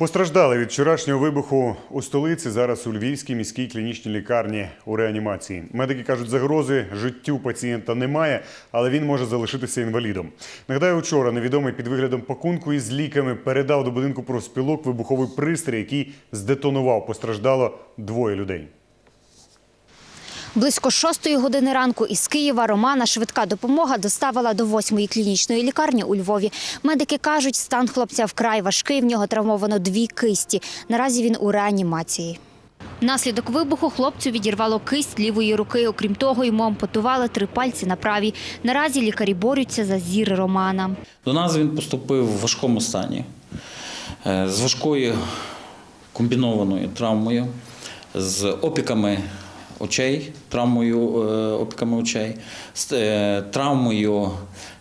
Постраждали від вчорашнього вибуху у столиці зараз у Львівській міській клінічній лікарні у реанімації. Медики кажуть, загрози життю пацієнта немає, але він може залишитися інвалідом. Нагадаю, вчора невідомий під виглядом пакунку із ліками передав до будинку профспілок вибуховий пристрій, який здетонував. Постраждало двоє людей. Близько шостої години ранку із Києва Романа швидка допомога доставила до восьмої клінічної лікарні у Львові. Медики кажуть, стан хлопця вкрай важкий. В нього травмовано дві кисті. Наразі він у реанімації. Внаслідок вибуху хлопцю відірвало кисть лівої руки. Окрім того, йому ампутували три пальці на правій. Наразі лікарі борються за зір Романа. До нас він поступив в важкому стані е, з важкою комбінованою травмою, з опіками очей, травмою е, опіками очей, е, травмою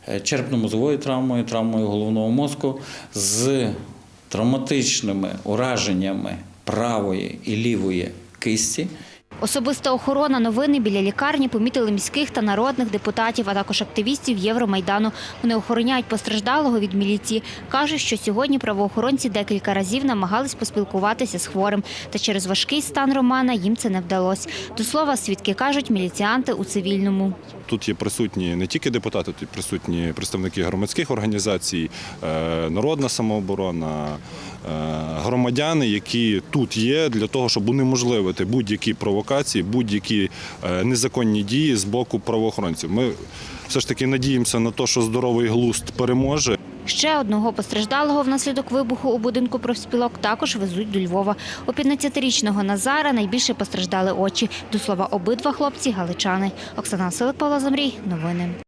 е, черепно-мозовою травмою, травмою головного мозку, з травматичними ураженнями правої і лівої кисті. Особиста охорона новини біля лікарні помітили міських та народних депутатів, а також активістів Євромайдану. Вони охороняють постраждалого від міліції. Кажуть, що сьогодні правоохоронці декілька разів намагались поспілкуватися з хворим. Та через важкий стан Романа їм це не вдалося. До слова, свідки кажуть, міліціанти у цивільному. Тут є присутні не тільки депутати, тут присутні представники громадських організацій, е, народна самооборона, е, громадяни, які тут є для того, щоб унеможливити будь-які провокації, будь-які е, незаконні дії з боку правоохоронців. Ми все ж таки надіємося на те, що здоровий глузд переможе. Ще одного постраждалого внаслідок вибуху у будинку профспілок також везуть до Львова. У 15-річного Назара найбільше постраждали очі. До слова, обидва хлопці галичани. Оксана Силик, Павло Замрій. Новини.